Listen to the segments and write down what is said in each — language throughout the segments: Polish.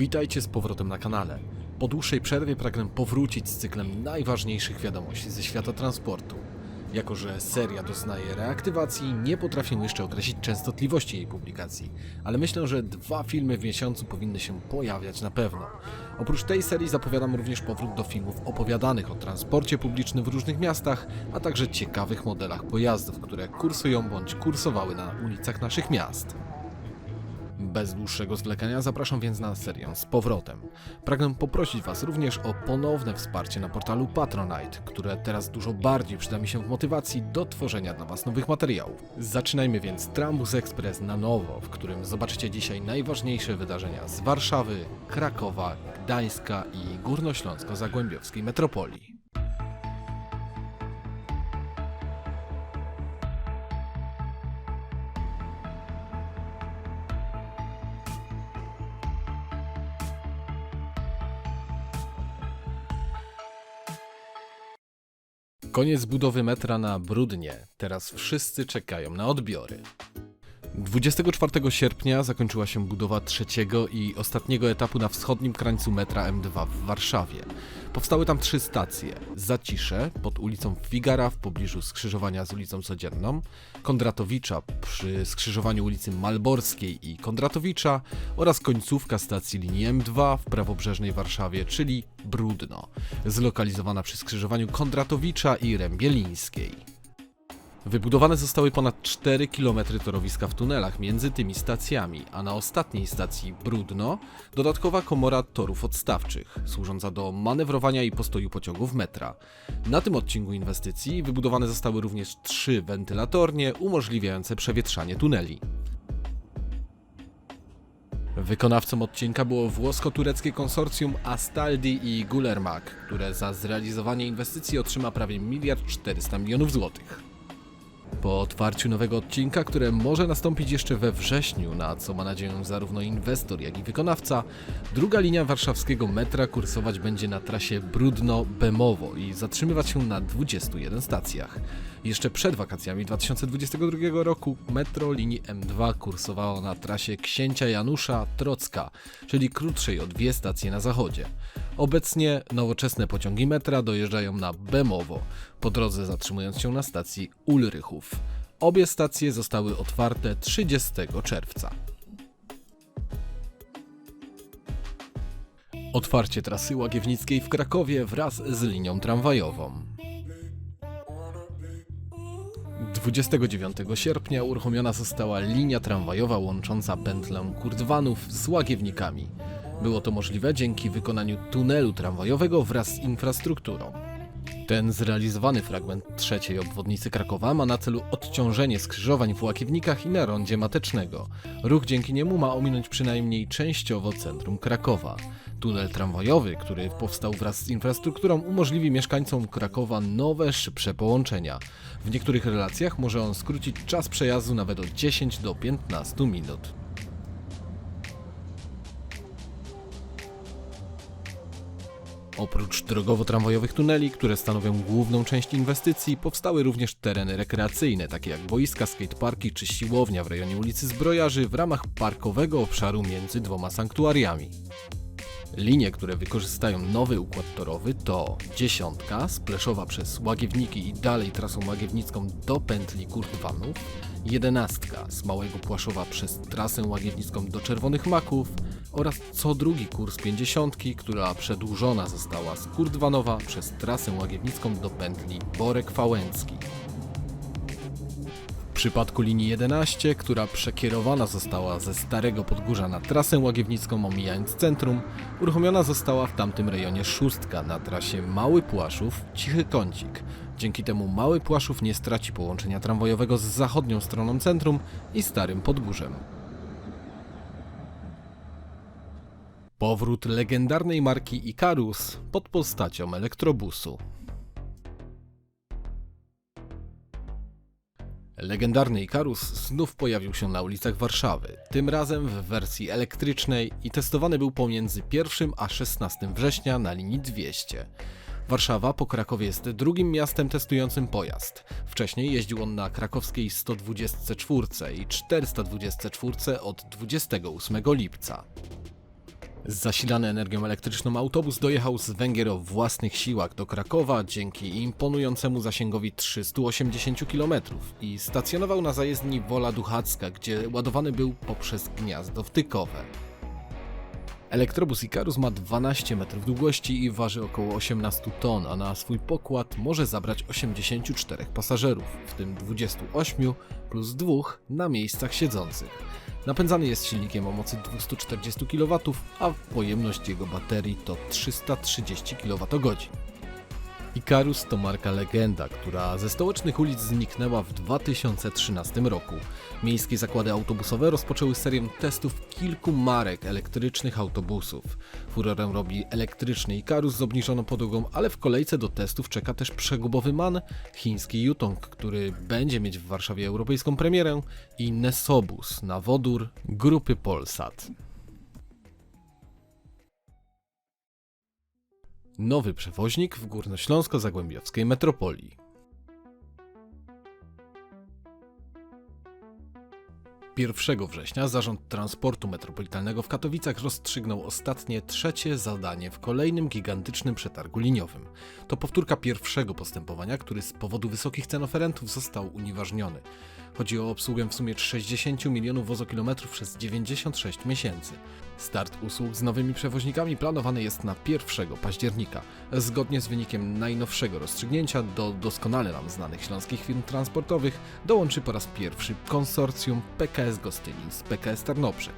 Witajcie z powrotem na kanale. Po dłuższej przerwie pragnę powrócić z cyklem najważniejszych wiadomości ze świata transportu. Jako, że seria doznaje reaktywacji, nie potrafię jeszcze określić częstotliwości jej publikacji, ale myślę, że dwa filmy w miesiącu powinny się pojawiać na pewno. Oprócz tej serii zapowiadam również powrót do filmów opowiadanych o transporcie publicznym w różnych miastach, a także ciekawych modelach pojazdów, które kursują bądź kursowały na ulicach naszych miast. Bez dłuższego zwlekania zapraszam więc na serię z powrotem. Pragnę poprosić Was również o ponowne wsparcie na portalu Patronite, które teraz dużo bardziej przyda mi się w motywacji do tworzenia dla Was nowych materiałów. Zaczynajmy więc Trambus Express na nowo, w którym zobaczycie dzisiaj najważniejsze wydarzenia z Warszawy, Krakowa, Gdańska i Górnośląsko-Zagłębiowskiej metropolii. Koniec budowy metra na Brudnie. Teraz wszyscy czekają na odbiory. 24 sierpnia zakończyła się budowa trzeciego i ostatniego etapu na wschodnim krańcu metra M2 w Warszawie. Powstały tam trzy stacje: Zacisze pod ulicą Figara w pobliżu skrzyżowania z ulicą Codzienną, Kondratowicza przy skrzyżowaniu ulicy Malborskiej i Kondratowicza oraz końcówka stacji linii M2 w prawobrzeżnej Warszawie, czyli Brudno, zlokalizowana przy skrzyżowaniu Kondratowicza i Rębielińskiej. Wybudowane zostały ponad 4 km torowiska w tunelach między tymi stacjami, a na ostatniej stacji Brudno dodatkowa komora torów odstawczych, służąca do manewrowania i postoju pociągów metra. Na tym odcinku inwestycji wybudowane zostały również trzy wentylatornie umożliwiające przewietrzanie tuneli. Wykonawcą odcinka było włosko-tureckie konsorcjum Astaldi i Gulermak, które za zrealizowanie inwestycji otrzyma prawie 1 400 milionów złotych. Po otwarciu nowego odcinka, które może nastąpić jeszcze we wrześniu, na co ma nadzieję zarówno inwestor, jak i wykonawca, druga linia warszawskiego metra kursować będzie na trasie Brudno-Bemowo i zatrzymywać się na 21 stacjach. Jeszcze przed wakacjami 2022 roku metro linii M2 kursowało na trasie Księcia Janusza Trocka, czyli krótszej o dwie stacje na zachodzie. Obecnie nowoczesne pociągi metra dojeżdżają na Bemowo, po drodze zatrzymując się na stacji Ulrychów. Obie stacje zostały otwarte 30 czerwca. Otwarcie trasy Łagiewnickiej w Krakowie wraz z linią tramwajową. 29 sierpnia uruchomiona została linia tramwajowa łącząca pętlę Kurdwanów z Łagiewnikami. Było to możliwe dzięki wykonaniu tunelu tramwajowego wraz z infrastrukturą. Ten zrealizowany fragment trzeciej obwodnicy Krakowa ma na celu odciążenie skrzyżowań w Łakiewnikach i na rondzie Matecznego. Ruch dzięki niemu ma ominąć przynajmniej częściowo centrum Krakowa. Tunel tramwajowy, który powstał wraz z infrastrukturą, umożliwi mieszkańcom Krakowa nowe, szybsze połączenia. W niektórych relacjach może on skrócić czas przejazdu nawet o 10 do 15 minut. Oprócz drogowo-tramwajowych tuneli, które stanowią główną część inwestycji, powstały również tereny rekreacyjne, takie jak boiska, skateparki czy siłownia w rejonie ulicy Zbrojarzy w ramach parkowego obszaru między dwoma sanktuariami. Linie, które wykorzystają nowy układ torowy to dziesiątka z Pleszowa przez Łagiewniki i dalej trasą łagiewnicką do pętli Kurdwanów, jedenastka z Małego Płaszowa przez trasę łagiewnicką do Czerwonych Maków oraz co drugi kurs pięćdziesiątki, która przedłużona została z Kurdwanowa przez trasę łagiewnicką do pętli Borek Fałęcki. Przypadku linii 11, która przekierowana została ze Starego Podgórza na trasę łagiewnicką omijając centrum, uruchomiona została w tamtym rejonie szóstka na trasie Mały Płaszów – Cichy Kącik. Dzięki temu Mały Płaszów nie straci połączenia tramwajowego z zachodnią stroną centrum i Starym Podgórzem. Powrót legendarnej marki Icarus pod postacią elektrobusu. Legendarny Icarus znów pojawił się na ulicach Warszawy, tym razem w wersji elektrycznej i testowany był pomiędzy 1 a 16 września na linii 200. Warszawa po Krakowie jest drugim miastem testującym pojazd. Wcześniej jeździł on na krakowskiej 124 i 424 od 28 lipca. Zasilany energią elektryczną autobus dojechał z Węgier o własnych siłach do Krakowa dzięki imponującemu zasięgowi 380 km i stacjonował na zajezdni Wola Duchacka, gdzie ładowany był poprzez gniazdo wtykowe. Elektrobus Icarus ma 12 metrów długości i waży około 18 ton, a na swój pokład może zabrać 84 pasażerów, w tym 28 plus 2 na miejscach siedzących. Napędzany jest silnikiem o mocy 240 kW, a pojemność jego baterii to 330 kWh. Icarus to marka legenda, która ze stołecznych ulic zniknęła w 2013 roku. Miejskie zakłady autobusowe rozpoczęły serię testów kilku marek elektrycznych autobusów. Furorę robi elektryczny Icarus z obniżoną podłogą, ale w kolejce do testów czeka też przegubowy MAN, chiński Yutong, który będzie mieć w Warszawie europejską premierę i Nesobus na wodór grupy Polsat. Nowy przewoźnik w górnośląsko-zagłębiowskiej metropolii. 1 września Zarząd Transportu Metropolitalnego w Katowicach rozstrzygnął ostatnie trzecie zadanie w kolejnym gigantycznym przetargu liniowym. To powtórka pierwszego postępowania, który z powodu wysokich cen oferentów został unieważniony. Chodzi o obsługę w sumie 60 milionów wozokilometrów przez 96 miesięcy. Start usług z nowymi przewoźnikami planowany jest na 1 października. Zgodnie z wynikiem najnowszego rozstrzygnięcia do doskonale nam znanych śląskich firm transportowych dołączy po raz pierwszy konsorcjum PKS Gostynin z PKS Tarnobrzeg.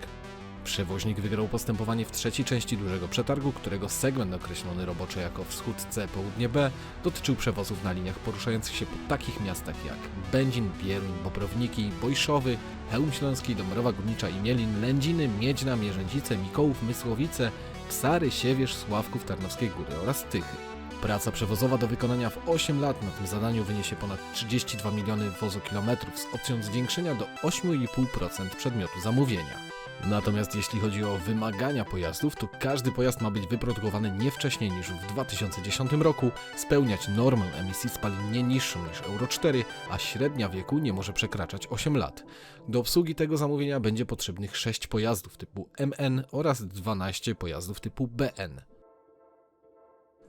Przewoźnik wygrał postępowanie w trzeciej części dużego przetargu, którego segment określony roboczo jako Wschód C, Południe B dotyczył przewozów na liniach poruszających się po takich miastach jak Będzin, Bieruń, Bobrowniki, Bojszowy, Chełm Śląski, Dąbrowa Górnicza i Mielin, Lędziny, Miedźna, Mierzędzice, Mikołów, Mysłowice, Psary, Siewierz, Sławków, Tarnowskiej Góry oraz Tychy. Praca przewozowa do wykonania w 8 lat na tym zadaniu wyniesie ponad 32 miliony wozokilometrów z opcją zwiększenia do 8,5% przedmiotu zamówienia. Natomiast jeśli chodzi o wymagania pojazdów, to każdy pojazd ma być wyprodukowany nie wcześniej niż w 2010 roku, spełniać normę emisji spalin nie niższą niż Euro 4, a średnia wieku nie może przekraczać 8 lat. Do obsługi tego zamówienia będzie potrzebnych 6 pojazdów typu MN oraz 12 pojazdów typu BN.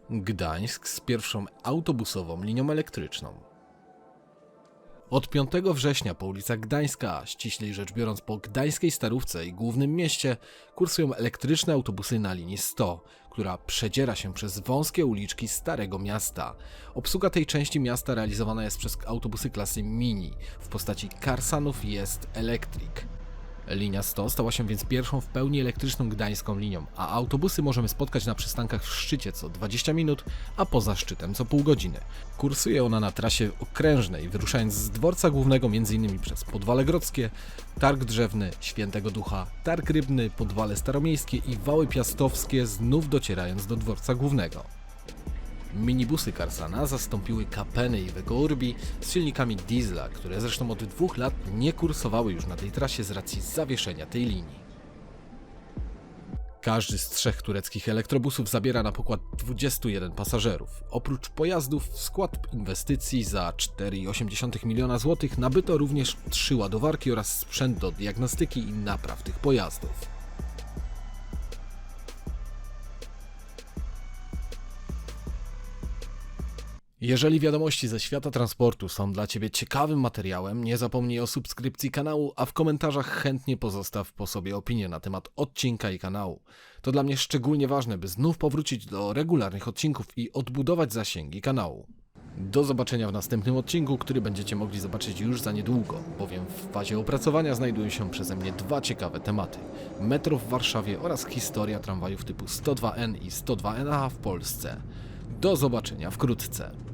Gdańsk z pierwszą autobusową linią elektryczną. Od 5 września po ulicach Gdańska, ściślej rzecz biorąc po Gdańskiej Starówce i głównym mieście, kursują elektryczne autobusy na linii 100, która przedziera się przez wąskie uliczki Starego Miasta. Obsługa tej części miasta realizowana jest przez autobusy klasy Mini w postaci Karsanów jest Electric. Linia 100 stała się więc pierwszą w pełni elektryczną gdańską linią, a autobusy możemy spotkać na przystankach w szczycie co 20 minut, a poza szczytem co pół godziny. Kursuje ona na trasie okrężnej, wyruszając z dworca głównego m.in. przez Podwale Grodzkie, Targ Drzewny, Świętego Ducha, Targ Rybny, Podwale Staromiejskie i Wały Piastowskie, znów docierając do dworca głównego. Minibusy Carsana zastąpiły Capeny i Vego Urbi z silnikami diesla, które zresztą od dwóch lat nie kursowały już na tej trasie z racji zawieszenia tej linii. Każdy z trzech tureckich elektrobusów zabiera na pokład 21 pasażerów. Oprócz pojazdów w skład inwestycji za 4,8 miliona złotych nabyto również trzy ładowarki oraz sprzęt do diagnostyki i napraw tych pojazdów. Jeżeli wiadomości ze świata transportu są dla Ciebie ciekawym materiałem, nie zapomnij o subskrypcji kanału, a w komentarzach chętnie pozostaw po sobie opinię na temat odcinka i kanału. To dla mnie szczególnie ważne, by znów powrócić do regularnych odcinków i odbudować zasięgi kanału. Do zobaczenia w następnym odcinku, który będziecie mogli zobaczyć już za niedługo, bowiem w fazie opracowania znajdują się przeze mnie dwa ciekawe tematy: metro w Warszawie oraz historia tramwajów typu 102N i 102NA w Polsce. Do zobaczenia wkrótce.